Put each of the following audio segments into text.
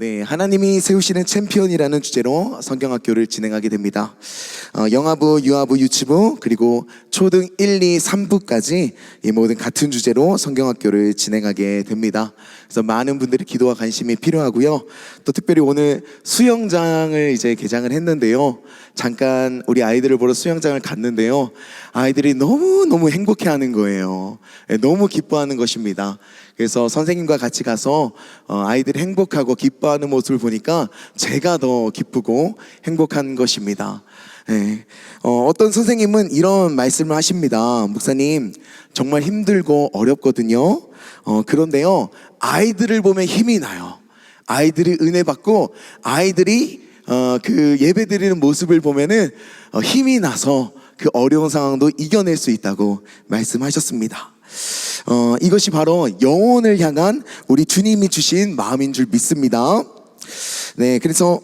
네, 하나님이 세우시는 챔피언이라는 주제로 성경학교를 진행하게 됩니다. 어, 영아부, 유아부, 유치부, 그리고 초등 1, 2, 3부까지 이 모든 같은 주제로 성경학교를 진행하게 됩니다. 그래서 많은 분들이 기도와 관심이 필요하고요. 또 특별히 오늘 수영장을 이제 개장을 했는데요. 잠깐 우리 아이들을 보러 수영장을 갔는데요. 아이들이 너무너무 행복해 하는 거예요. 네, 너무 기뻐하는 것입니다. 그래서 선생님과 같이 가서 어, 아이들이 행복하고 기뻐하는 모습을 보니까 제가 더 기쁘고 행복한 것입니다. 네. 어, 어떤 선생님은 이런 말씀을 하십니다. 목사님, 정말 힘들고 어렵거든요. 어, 그런데요, 아이들을 보면 힘이 나요. 아이들이 은혜 받고 아이들이 어, 그 예배 드리는 모습을 보면은 어, 힘이 나서 그 어려운 상황도 이겨낼 수 있다고 말씀하셨습니다. 어, 이것이 바로 영혼을 향한 우리 주님이 주신 마음인 줄 믿습니다. 네, 그래서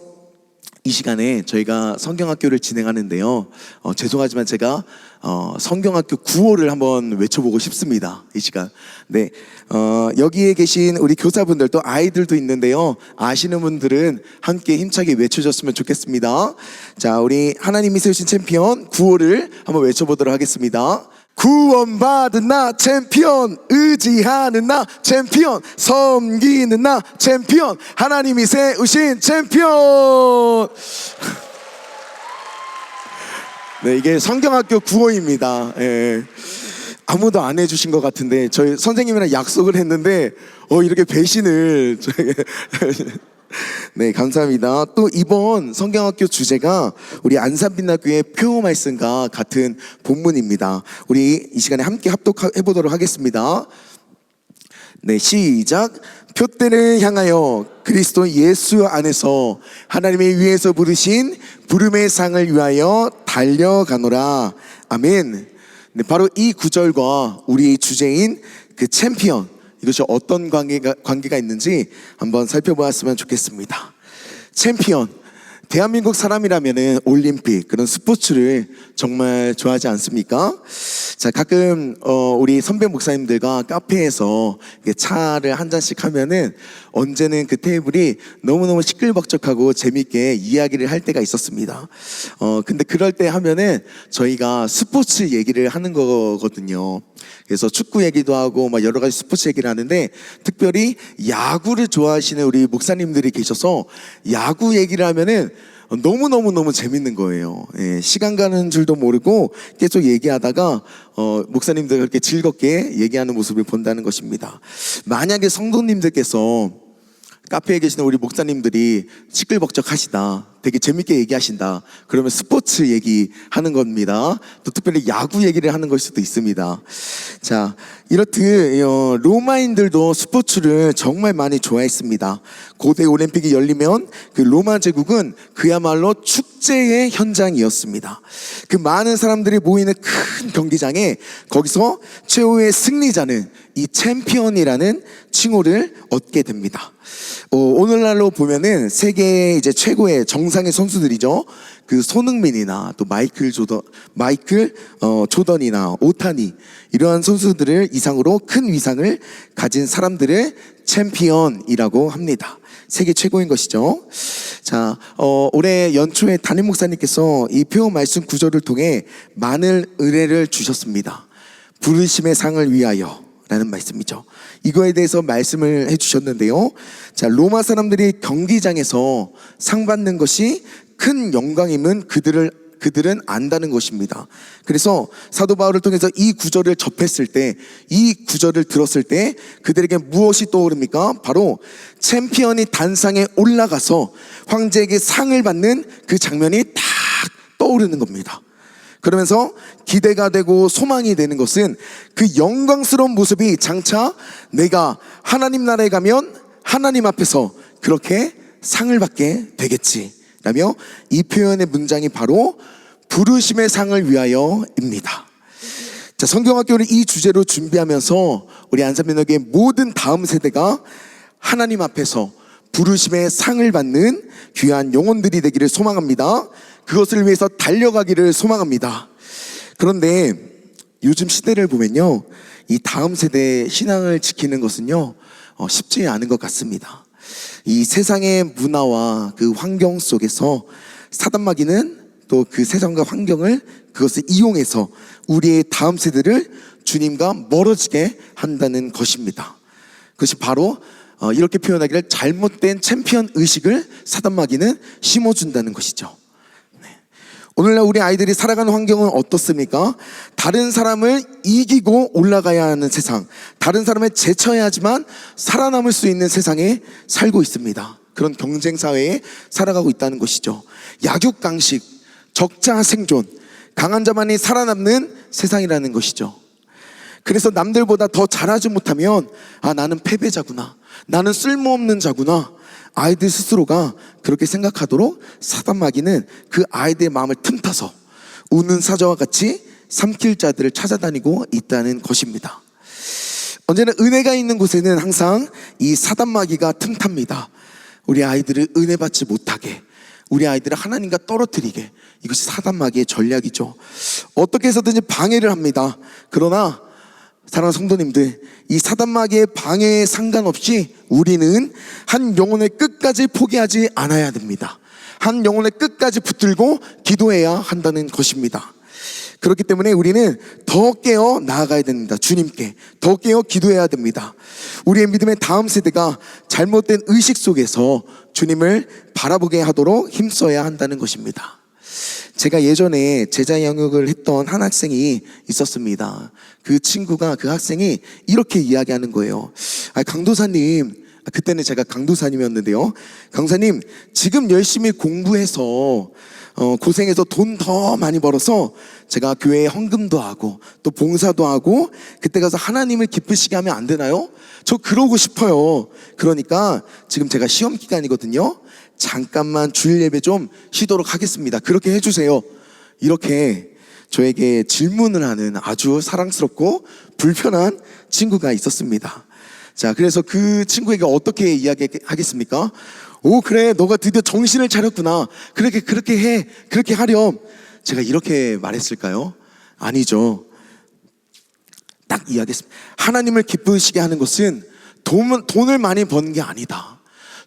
이 시간에 저희가 성경학교를 진행하는데요. 어, 죄송하지만 제가 어, 성경학교 구호를 한번 외쳐보고 싶습니다. 이 시간. 네, 어, 여기에 계신 우리 교사분들 또 아이들도 있는데요. 아시는 분들은 함께 힘차게 외쳐줬으면 좋겠습니다. 자, 우리 하나님이 세우신 챔피언 구호를 한번 외쳐보도록 하겠습니다. 구원받은 나 챔피언 의지하는 나 챔피언 섬기는 나 챔피언 하나님이 세우신 챔피언 네 이게 성경학교 구호입니다 예. 아무도 안 해주신 것 같은데 저희 선생님이랑 약속을 했는데 어 이렇게 배신을 네, 감사합니다. 또 이번 성경학교 주제가 우리 안산빛나교의 표어 말씀과 같은 본문입니다. 우리 이 시간에 함께 합독해 보도록 하겠습니다. 네, 시작. 표대를 향하여 그리스도 예수 안에서 하나님의 위에서 부르신 부름의 상을 위하여 달려가노라. 아멘. 네, 바로 이 구절과 우리의 주제인 그 챔피언 이것이 어떤 관계가, 관계가 있는지 한번 살펴보았으면 좋겠습니다. 챔피언. 대한민국 사람이라면은 올림픽 그런 스포츠를 정말 좋아하지 않습니까? 자 가끔 어 우리 선배 목사님들과 카페에서 차를 한 잔씩 하면은 언제는 그 테이블이 너무너무 시끌벅적하고 재밌게 이야기를 할 때가 있었습니다. 어 근데 그럴 때 하면은 저희가 스포츠 얘기를 하는 거거든요. 그래서 축구 얘기도 하고 막 여러 가지 스포츠 얘기를 하는데 특별히 야구를 좋아하시는 우리 목사님들이 계셔서 야구 얘기를 하면은 너무너무너무 재밌는 거예요. 예, 시간 가는 줄도 모르고 계속 얘기하다가 어, 목사님들 그렇게 즐겁게 얘기하는 모습을 본다는 것입니다. 만약에 성도님들께서 카페에 계시는 우리 목사님들이 시끌벅적 하시다. 되게 재밌게 얘기하신다. 그러면 스포츠 얘기하는 겁니다. 또 특별히 야구 얘기를 하는 걸 수도 있습니다. 자, 이렇듯 어, 로마인들도 스포츠를 정말 많이 좋아했습니다. 고대 올림픽이 열리면 그 로마 제국은 그야말로 축제의 현장이었습니다. 그 많은 사람들이 모이는 큰 경기장에 거기서 최후의 승리자는 이 챔피언이라는 칭호를 얻게 됩니다. 어, 오늘날로 보면은 세계 이제 최고의 정상의 선수들이죠. 그 손흥민이나 또 마이클 조던, 마이클 어, 조던이나 오타니 이러한 선수들을 이상으로 큰 위상을 가진 사람들을 챔피언이라고 합니다. 세계 최고인 것이죠. 자, 어, 올해 연초에 담임 목사님께서 이 표현 말씀 구절을 통해 많은 은혜를 주셨습니다. 부르심의 상을 위하여. 라는 말씀이죠. 이거에 대해서 말씀을 해주셨는데요. 자, 로마 사람들이 경기장에서 상 받는 것이 큰 영광임은 그들을 그들은 안다는 것입니다. 그래서 사도 바울을 통해서 이 구절을 접했을 때, 이 구절을 들었을 때 그들에게 무엇이 떠오릅니까? 바로 챔피언이 단상에 올라가서 황제에게 상을 받는 그 장면이 딱 떠오르는 겁니다. 그러면서 기대가 되고 소망이 되는 것은 그 영광스러운 모습이 장차 내가 하나님 나라에 가면 하나님 앞에서 그렇게 상을 받게 되겠지. 라며 이 표현의 문장이 바로 부르심의 상을 위하여입니다. 자, 성경학교를 이 주제로 준비하면서 우리 안산민혁의 모든 다음 세대가 하나님 앞에서 부르심의 상을 받는 귀한 영혼들이 되기를 소망합니다. 그것을 위해서 달려가기를 소망합니다. 그런데 요즘 시대를 보면요. 이 다음 세대의 신앙을 지키는 것은요. 어, 쉽지 않은 것 같습니다. 이 세상의 문화와 그 환경 속에서 사단마귀는 또 그 세상과 환경을 그것을 이용해서 우리의 다음 세대를 주님과 멀어지게 한다는 것입니다. 그것이 바로 어, 이렇게 표현하기를 잘못된 챔피언 의식을 사단마귀는 심어준다는 것이죠. 네. 오늘날 우리 아이들이 살아가는 환경은 어떻습니까? 다른 사람을 이기고 올라가야 하는 세상, 다른 사람을 제쳐야 하지만 살아남을 수 있는 세상에 살고 있습니다. 그런 경쟁 사회에 살아가고 있다는 것이죠. 약육강식, 적자 생존, 강한 자만이 살아남는 세상이라는 것이죠. 그래서 남들보다 더 잘하지 못하면 아 나는 패배자구나 나는 쓸모없는 자구나 아이들 스스로가 그렇게 생각하도록 사단 마귀는 그 아이들의 마음을 틈타서 우는 사자와 같이 삼킬 자들을 찾아다니고 있다는 것입니다. 언제나 은혜가 있는 곳에는 항상 이 사단 마귀가 틈탑니다. 우리 아이들을 은혜 받지 못하게 우리 아이들을 하나님과 떨어뜨리게 이것이 사단 마귀의 전략이죠. 어떻게 해서든지 방해를 합니다. 그러나 사랑하는 성도님들, 이 사단마귀의 방해에 상관없이 우리는 한 영혼의 끝까지 포기하지 않아야 됩니다. 한 영혼의 끝까지 붙들고 기도해야 한다는 것입니다. 그렇기 때문에 우리는 더 깨어 나아가야 됩니다. 주님께. 더 깨어 기도해야 됩니다. 우리의 믿음의 다음 세대가 잘못된 의식 속에서 주님을 바라보게 하도록 힘써야 한다는 것입니다. 제가 예전에 제자 영역을 했던 한 학생이 있었습니다. 그 친구가 그 학생이 이렇게 이야기하는 거예요. 아, 강도사님, 아, 그때는 제가 강도사님이었는데요. 강사님, 지금 열심히 공부해서 어, 고생해서 돈 더 많이 벌어서 제가 교회에 헌금도 하고 또 봉사도 하고 그때 가서 하나님을 기쁘시게 하면 안 되나요? 저 그러고 싶어요. 그러니까 지금 제가 시험 기간이거든요. 잠깐만 주일 예배 좀 쉬도록 하겠습니다. 그렇게 해주세요. 이렇게 저에게 질문을 하는 아주 사랑스럽고 불편한 친구가 있었습니다. 자, 그래서 그 친구에게 어떻게 이야기하겠습니까? 오, 그래, 너가 드디어 정신을 차렸구나. 그렇게, 그렇게 해. 그렇게 하렴. 제가 이렇게 말했을까요? 아니죠. 딱 이야기했습니다. 하나님을 기쁘시게 하는 것은 돈, 돈을 많이 버는 게 아니다.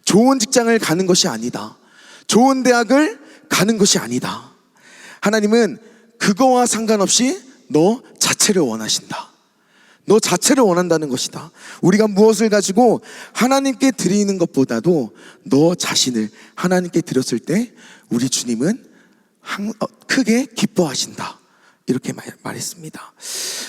좋은 직장을 가는 것이 아니다. 좋은 대학을 가는 것이 아니다. 하나님은 그거와 상관없이 너 자체를 원하신다. 너 자체를 원한다는 것이다. 우리가 무엇을 가지고 하나님께 드리는 것보다도 너 자신을 하나님께 드렸을 때 우리 주님은 항- 어, 크게 기뻐하신다. 이렇게 말, 말했습니다.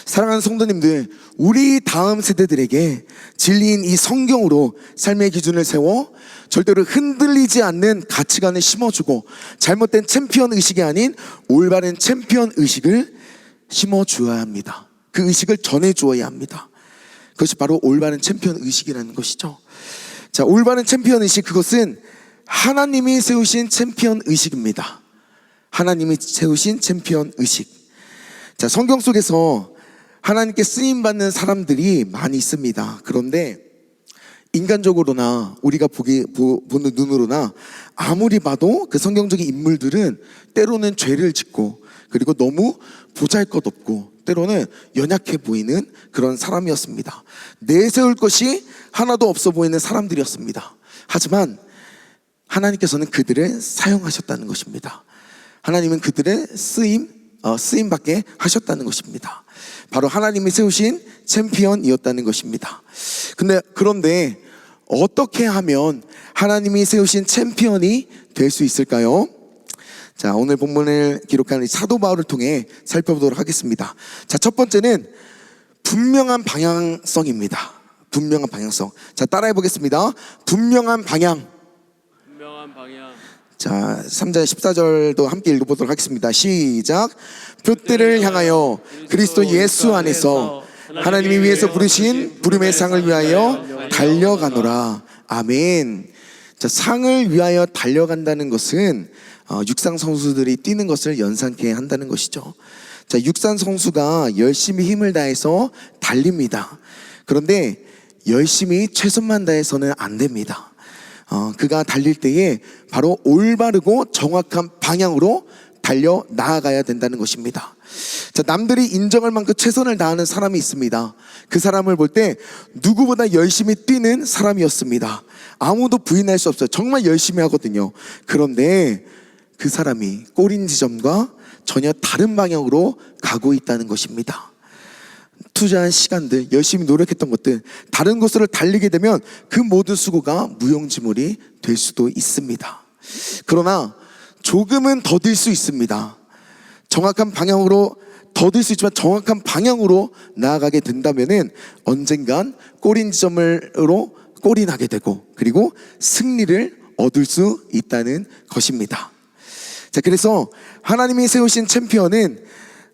사랑하는 성도님들, 우리 다음 세대들에게 진리인 이 성경으로 삶의 기준을 세워 절대로 흔들리지 않는 가치관을 심어주고 잘못된 챔피언 의식이 아닌 올바른 챔피언 의식을 심어주어야 합니다. 그 의식을 전해주어야 합니다. 그것이 바로 올바른 챔피언 의식이라는 것이죠. 자, 올바른 챔피언 의식, 그것은 하나님이 세우신 챔피언 의식입니다. 하나님이 세우신 챔피언 의식. 자, 성경 속에서 하나님께 쓰임 받는 사람들이 많이 있습니다. 그런데 인간적으로나 우리가 보기 보, 보는 눈으로나 아무리 봐도 그 성경적인 인물들은 때로는 죄를 짓고 그리고 너무 보잘것없고 때로는 연약해 보이는 그런 사람이었습니다. 내세울 것이 하나도 없어 보이는 사람들이었습니다. 하지만 하나님께서는 그들을 사용하셨다는 것입니다. 하나님은 그들의 쓰임, 어, 쓰임 받게 하셨다는 것입니다. 바로 하나님이 세우신 챔피언이었다는 것입니다. 근데, 그런데 어떻게 하면 하나님이 세우신 챔피언이 될 수 있을까요? 자, 오늘 본문을 기록한 이 사도 바울을 통해 살펴보도록 하겠습니다. 자, 첫 번째는 분명한 방향성입니다. 분명한 방향성. 자, 따라해 보겠습니다. 분명한 방향. 분명한 방향 자, 3절 14절도 함께 읽어보도록 하겠습니다. 시작. 표대를 향하여 그리스도 예수 안에서 하나님이 위해서 부르신 부름의 상을 위하여 달려가노라. 아멘. 자, 상을 위하여 달려간다는 것은 어, 육상 선수들이 뛰는 것을 연상케 한다는 것이죠. 자, 육상 선수가 열심히 힘을 다해서 달립니다. 그런데 열심히 최선만 다해서는 안 됩니다. 어, 그가 달릴 때에 바로 올바르고 정확한 방향으로 달려 나아가야 된다는 것입니다. 자, 자, 남들이 인정할 만큼 최선을 다하는 사람이 있습니다. 그 사람을 볼 때 누구보다 열심히 뛰는 사람이었습니다. 아무도 부인할 수 없어요. 정말 열심히 하거든요. 그런데 그 사람이 꼬린 지점과 전혀 다른 방향으로 가고 있다는 것입니다. 투자한 시간들, 열심히 노력했던 것들, 다른 곳으로 달리게 되면 그 모든 수고가 무용지물이 될 수도 있습니다. 그러나 조금은 더딜 수 있습니다. 정확한 방향으로 더딜 수 있지만 정확한 방향으로 나아가게 된다면은 언젠간 꼬린 지점으로 꼬린하게 되고 그리고 승리를 얻을 수 있다는 것입니다. 자, 그래서 하나님이 세우신 챔피언은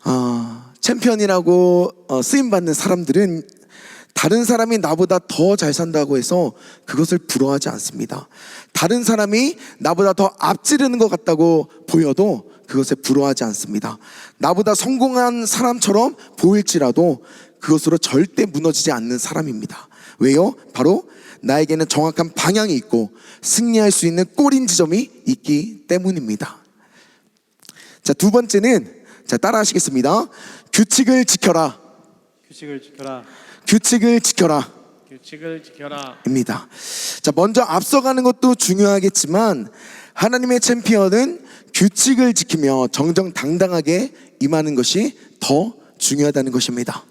어, 챔피언이라고 어, 쓰임 받는 사람들은 다른 사람이 나보다 더 잘 산다고 해서 그것을 부러워하지 않습니다. 다른 사람이 나보다 더 앞지르는 것 같다고 보여도 그것에 부러워하지 않습니다. 나보다 성공한 사람처럼 보일지라도 그것으로 절대 무너지지 않는 사람입니다. 왜요? 바로 나에게는 정확한 방향이 있고 승리할 수 있는 꼬린 지점이 있기 때문입니다. 자, 두 번째는 자, 따라 하시겠습니다. 규칙을 지켜라. 규칙을 지켜라. 규칙을 지켜라. 규칙을 지켜라. 입니다. 자, 먼저 앞서가는 것도 중요하겠지만 하나님의 챔피언은 규칙을 지키며 정정당당하게 임하는 것이 더 중요하다는 것입니다.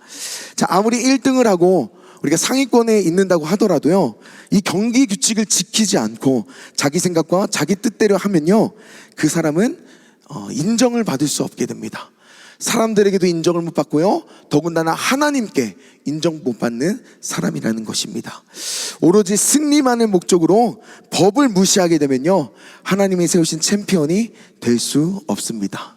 자, 아무리 1등을 하고 우리가 상위권에 있는다고 하더라도요, 이 경기 규칙을 지키지 않고 자기 생각과 자기 뜻대로 하면요, 그 사람은 어, 인정을 받을 수 없게 됩니다. 사람들에게도 인정을 못 받고요. 더군다나 하나님께 인정 못 받는 사람이라는 것입니다. 오로지 승리만을 목적으로 법을 무시하게 되면요. 하나님이 세우신 챔피언이 될 수 없습니다.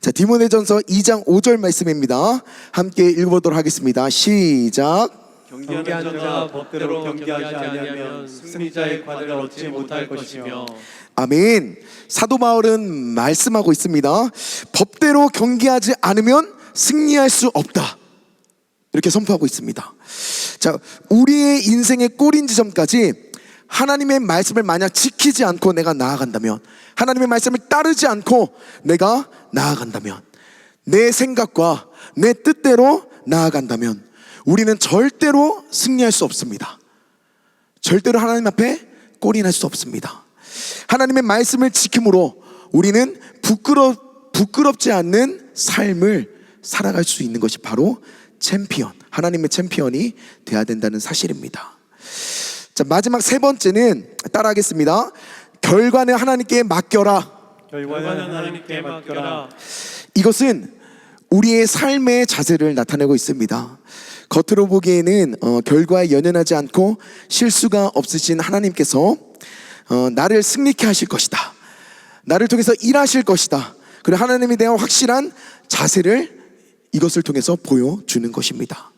자, 디모데전서 2장 5절 말씀입니다. 함께 읽어보도록 하겠습니다. 시작. 경계하는 자가 법대로 경계하지 아니하면 승리자의 관을 얻지 못할 것이며 아멘. 사도 바울은 말씀하고 있습니다. 법대로 경기하지 않으면 승리할 수 없다. 이렇게 선포하고 있습니다. 자, 우리의 인생의 꼬린 지점까지 하나님의 말씀을 만약 지키지 않고 내가 나아간다면, 하나님의 말씀을 따르지 않고 내가 나아간다면, 내 생각과 내 뜻대로 나아간다면, 우리는 절대로 승리할 수 없습니다. 절대로 하나님 앞에 꼬린할 수 없습니다. 하나님의 말씀을 지킴으로 우리는 부끄럽, 부끄럽지 않는 삶을 살아갈 수 있는 것이 바로 챔피언, 하나님의 챔피언이 돼야 된다는 사실입니다. 자, 마지막 세 번째는 따라하겠습니다. 결과는 하나님께 맡겨라. 결과는 하나님께 맡겨라. 이것은 우리의 삶의 자세를 나타내고 있습니다. 겉으로 보기에는 어, 결과에 연연하지 않고 실수가 없으신 하나님께서 어, 나를 승리케 하실 것이다. 나를 통해서 일하실 것이다. 그리고 하나님에 대한 확실한 자세를 이것을 통해서 보여주는 것입니다.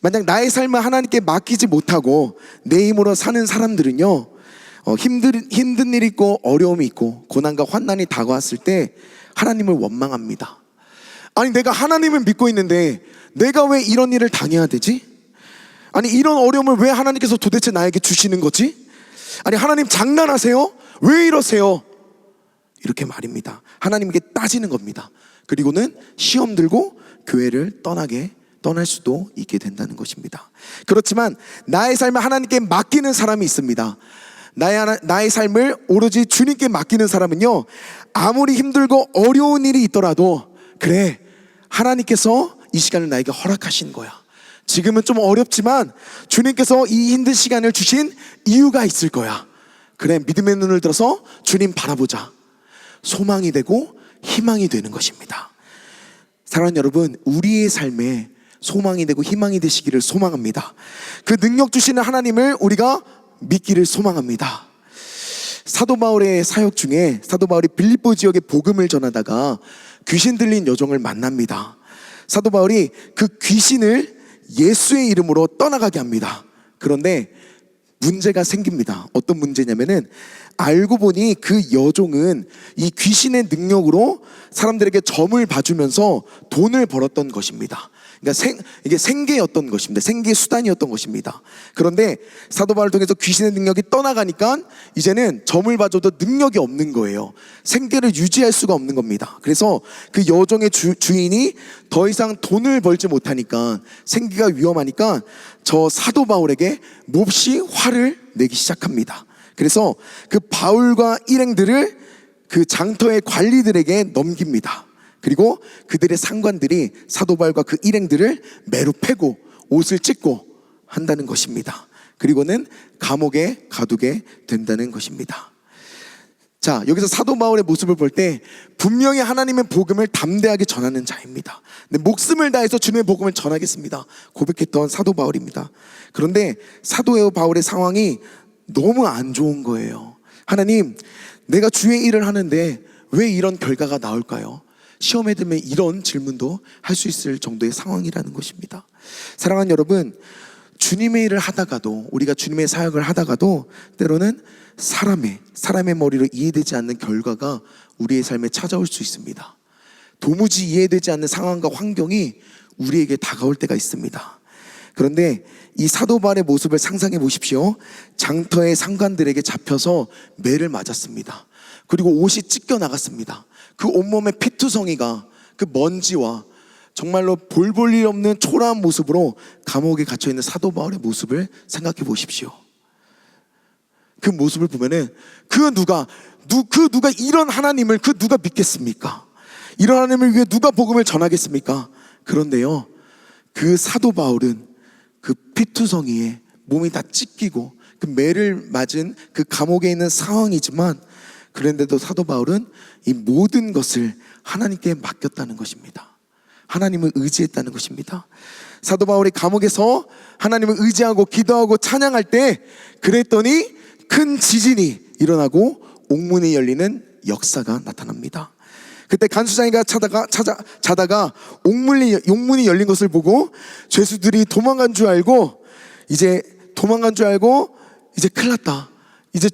만약 나의 삶을 하나님께 맡기지 못하고 내 힘으로 사는 사람들은요, 어, 힘든, 힘든 일 있고 어려움이 있고 고난과 환난이 다가왔을 때 하나님을 원망합니다. 아니, 내가 하나님을 믿고 있는데 내가 왜 이런 일을 당해야 되지? 아니, 이런 어려움을 왜 하나님께서 도대체 나에게 주시는 거지? 아니, 하나님 장난하세요? 왜 이러세요? 이렇게 말입니다. 하나님께 따지는 겁니다. 그리고는 시험 들고 교회를 떠나게 떠날 수도 있게 된다는 것입니다. 그렇지만 나의 삶을 하나님께 맡기는 사람이 있습니다. 나의, 나의 삶을 오로지 주님께 맡기는 사람은요, 아무리 힘들고 어려운 일이 있더라도, 그래, 하나님께서 이 시간을 나에게 허락하신 거야. 지금은 좀 어렵지만 주님께서 이 힘든 시간을 주신 이유가 있을 거야. 그래, 믿음의 눈을 들어서 주님 바라보자. 소망이 되고 희망이 되는 것입니다. 사랑하는 여러분, 우리의 삶에 소망이 되고 희망이 되시기를 소망합니다. 그 능력 주시는 하나님을 우리가 믿기를 소망합니다. 사도 바울의 사역 중에 사도 바울이 빌립보 지역에 복음을 전하다가 귀신 들린 여종을 만납니다. 사도 바울이 그 귀신을 예수의 이름으로 떠나가게 합니다. 그런데 문제가 생깁니다. 어떤 문제냐면은 알고 보니 그 여종은 이 귀신의 능력으로 사람들에게 점을 봐주면서 돈을 벌었던 것입니다. 그러니까 생, 이게 생계였던 것입니다. 생계 수단이었던 것입니다. 그런데 사도 바울을 통해서 귀신의 능력이 떠나가니까 이제는 점을 봐줘도 능력이 없는 거예요. 생계를 유지할 수가 없는 겁니다. 그래서 그 여종의 주, 주인이 더 이상 돈을 벌지 못하니까 생계가 위험하니까 저 사도 바울에게 몹시 화를 내기 시작합니다. 그래서 그 바울과 일행들을 그 장터의 관리들에게 넘깁니다. 그리고 그들의 상관들이 사도 바울과 그 일행들을 매로 패고 옷을 찢고 한다는 것입니다. 그리고는 감옥에 가두게 된다는 것입니다. 자, 여기서 사도 바울의 모습을 볼 때 분명히 하나님의 복음을 담대하게 전하는 자입니다. 목숨을 다해서 주님의 복음을 전하겠습니다. 고백했던 사도 바울입니다. 그런데 사도 바울의 상황이 너무 안 좋은 거예요. 하나님, 내가 주의 일을 하는데 왜 이런 결과가 나올까요? 시험에 들면 이런 질문도 할 수 있을 정도의 상황이라는 것입니다. 사랑하는 여러분, 주님의 일을 하다가도 우리가 주님의 사역을 하다가도 때로는 사람의 사람의 머리로 이해되지 않는 결과가 우리의 삶에 찾아올 수 있습니다. 도무지 이해되지 않는 상황과 환경이 우리에게 다가올 때가 있습니다. 그런데 이 사도 바울의 모습을 상상해 보십시오. 장터의 상관들에게 잡혀서 매를 맞았습니다. 그리고 옷이 찢겨 나갔습니다. 그 온몸에 피투성이가 그 먼지와 정말로 볼 볼 일 없는 초라한 모습으로 감옥에 갇혀 있는 사도 바울의 모습을 생각해 보십시오. 그 모습을 보면은 그 누가 누, 그 누가 이런 하나님을 그 누가 믿겠습니까? 이런 하나님을 위해 누가 복음을 전하겠습니까? 그런데요, 그 사도 바울은 그 피투성이에 몸이 다 찢기고 그 매를 맞은 그 감옥에 있는 상황이지만 그런데도 사도 바울은 이 모든 것을 하나님께 맡겼다는 것입니다. 하나님을 의지했다는 것입니다. 사도 바울이 감옥에서 하나님을 의지하고 기도하고 찬양할 때 그랬더니 큰 지진이 일어나고 옥문이 열리는 역사가 나타납니다. 그때 간수장이가 찾아가 찾아 자다가 옥문이 용문이 열린 것을 보고 죄수들이 도망간 줄 알고 이제 도망간 줄 알고 이제 큰일 났다. 이제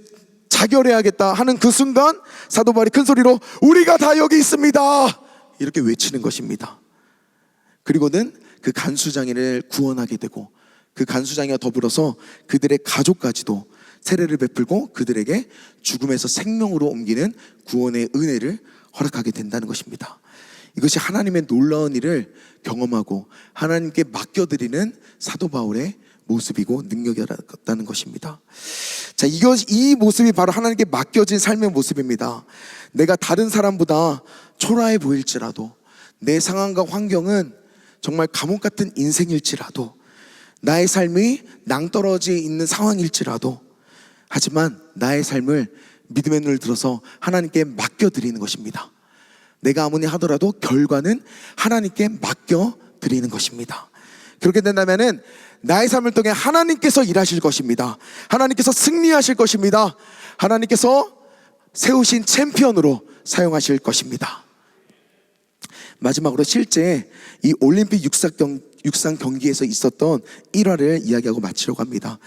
자결해야겠다 하는 그 순간 사도 바울이 큰 소리로 우리가 다 여기 있습니다. 이렇게 외치는 것입니다. 그리고는 그 간수장이를 구원하게 되고 그 간수장이와 더불어서 그들의 가족까지도 세례를 베풀고 그들에게 죽음에서 생명으로 옮기는 구원의 은혜를 허락하게 된다는 것입니다. 이것이 하나님의 놀라운 일을 경험하고 하나님께 맡겨드리는 사도 바울의 모습이고 능력이었다는 것입니다. 자, 이것, 이 모습이 바로 하나님께 맡겨진 삶의 모습입니다. 내가 다른 사람보다 초라해 보일지라도 내 상황과 환경은 정말 감옥 같은 인생일지라도 나의 삶이 낭떠러지에 있는 상황일지라도 하지만 나의 삶을 믿음의 눈을 들어서 하나님께 맡겨드리는 것입니다. 내가 아무리 하더라도 결과는 하나님께 맡겨드리는 것입니다. 그렇게 된다면은 나의 삶을 통해 하나님께서 일하실 것입니다. 하나님께서 승리하실 것입니다. 하나님께서 세우신 챔피언으로 사용하실 것입니다. 마지막으로 실제 이 올림픽 육상, 경, 육상 경기에서 있었던 일화를 이야기하고 마치려고 합니다.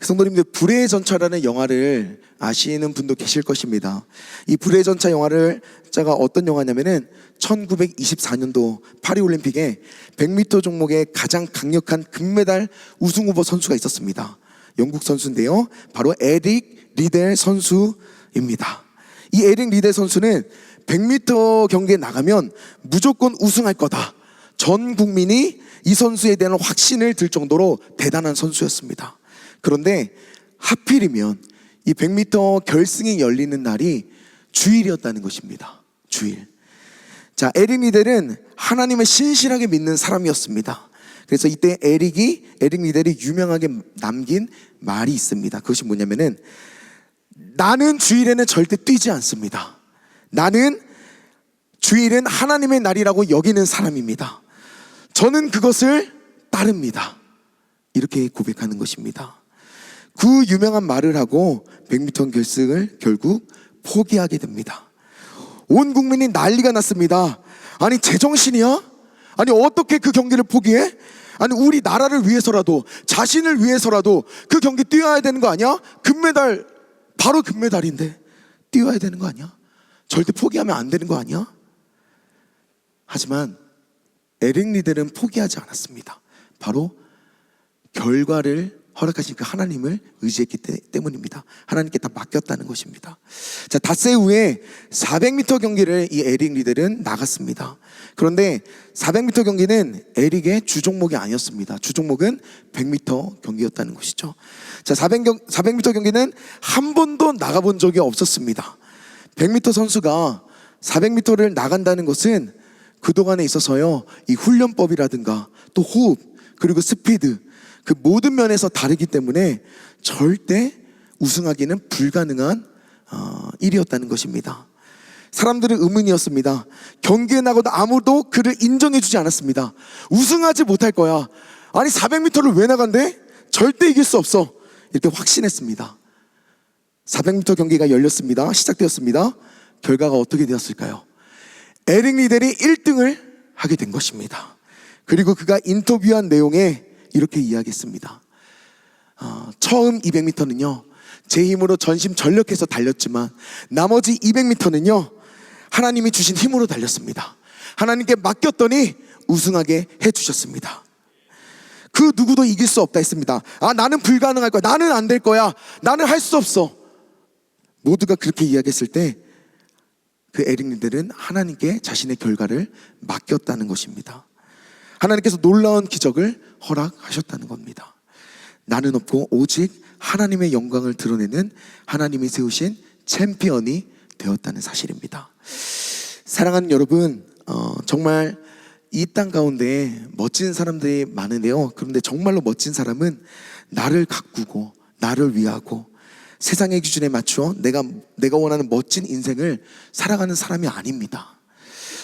성도님들 불의 전차라는 영화를 아시는 분도 계실 것입니다. 이 불의 전차 영화를 자가 어떤 영화냐면은 1924년도 파리 올림픽에 100m 종목의 가장 강력한 금메달 우승 후보 선수가 있었습니다. 영국 선수인데요. 바로 에릭 리델 선수입니다. 이 에릭 리델 선수는 100m 경기에 나가면 무조건 우승할 거다. 전 국민이 이 선수에 대한 확신을 들 정도로 대단한 선수였습니다. 그런데 하필이면 이 100m 결승이 열리는 날이 주일이었다는 것입니다. 주일. 자, 에릭 리델은 하나님을 신실하게 믿는 사람이었습니다. 그래서 이때 에릭이 에릭 리델이 유명하게 남긴 말이 있습니다. 그것이 뭐냐면은 나는 주일에는 절대 뛰지 않습니다. 나는 주일은 하나님의 날이라고 여기는 사람입니다. 저는 그것을 따릅니다. 이렇게 고백하는 것입니다. 그 유명한 말을 하고 100m 결승을 결국 포기하게 됩니다. 온 국민이 난리가 났습니다. 아니 제정신이야? 아니 어떻게 그 경기를 포기해? 아니 우리 나라를 위해서라도 자신을 위해서라도 그 경기 뛰어야 되는 거 아니야? 금메달 바로 금메달인데 뛰어야 되는 거 아니야? 절대 포기하면 안 되는 거 아니야? 하지만 에릭 리델은 포기하지 않았습니다. 바로 결과를 허락하신 그 하나님을 의지했기 때- 때문입니다. 하나님께 다 맡겼다는 것입니다. 자, 닷새 후에 400m 경기를 이 에릭 리델은 나갔습니다. 그런데 400m 경기는 에릭의 주 종목이 아니었습니다. 주 종목은 100m 경기였다는 것이죠. 자, 400, 400m 경기는 한 번도 나가본 적이 없었습니다. 100m 선수가 400m를 나간다는 것은 그동안에 있어서요, 이 훈련법이라든가 또 호흡, 그리고 스피드, 그 모든 면에서 다르기 때문에 절대 우승하기는 불가능한 어, 일이었다는 것입니다. 사람들은 의문이었습니다. 경기에 나가도 아무도 그를 인정해주지 않았습니다. 우승하지 못할 거야. 아니 400m를 왜 나간대? 절대 이길 수 없어. 이렇게 확신했습니다. 400m 경기가 열렸습니다. 시작되었습니다. 결과가 어떻게 되었을까요? 에릭 리델이 1등을 하게 된 것입니다. 그리고 그가 인터뷰한 내용에 이렇게 이야기했습니다. 어, 처음 200m는요, 제 힘으로 전심 전력해서 달렸지만 나머지 200m는요, 하나님이 주신 힘으로 달렸습니다. 하나님께 맡겼더니 우승하게 해주셨습니다. 그 누구도 이길 수 없다 했습니다. 아, 나는 불가능할 거야. 나는 안 될 거야. 나는 할 수 없어. 모두가 그렇게 이야기했을 때 그 에릭님들은 하나님께 자신의 결과를 맡겼다는 것입니다. 하나님께서 놀라운 기적을 허락하셨다는 겁니다. 나는 없고 오직 하나님의 영광을 드러내는 하나님이 세우신 챔피언이 되었다는 사실입니다. 사랑하는 여러분, 어, 정말 이 땅 가운데 멋진 사람들이 많은데요. 그런데 정말로 멋진 사람은 나를 가꾸고 나를 위하고 세상의 기준에 맞추어 내가 내가 원하는 멋진 인생을 살아가는 사람이 아닙니다.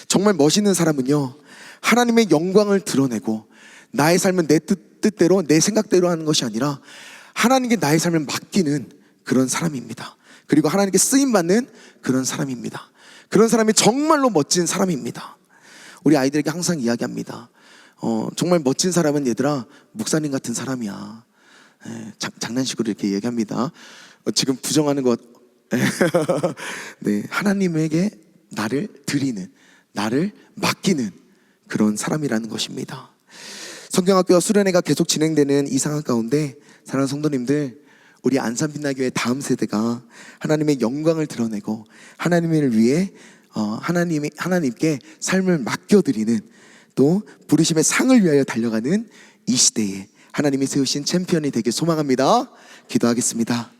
정말 멋있는 사람은요 하나님의 영광을 드러내고 나의 삶은 내 뜻, 뜻대로 내 생각대로 하는 것이 아니라 하나님께 나의 삶을 맡기는 그런 사람입니다. 그리고 하나님께 쓰임 받는 그런 사람입니다. 그런 사람이 정말로 멋진 사람입니다. 우리 아이들에게 항상 이야기합니다. 어, 정말 멋진 사람은 얘들아 목사님 같은 사람이야. 예, 장, 장난식으로 이렇게 얘기합니다. 어, 지금 부정하는 것, 네, 하나님에게 나를 드리는, 나를 맡기는 그런 사람이라는 것입니다. 성경학교 수련회가 계속 진행되는 이 상황 가운데 사랑하는 성도님들, 우리 안산빛나교의 다음 세대가 하나님의 영광을 드러내고 하나님을 위해 어, 하나님이 하나님께 삶을 맡겨드리는 또 부르심의 상을 위하여 달려가는 이 시대에 하나님이 세우신 챔피언이 되길 소망합니다. 기도하겠습니다.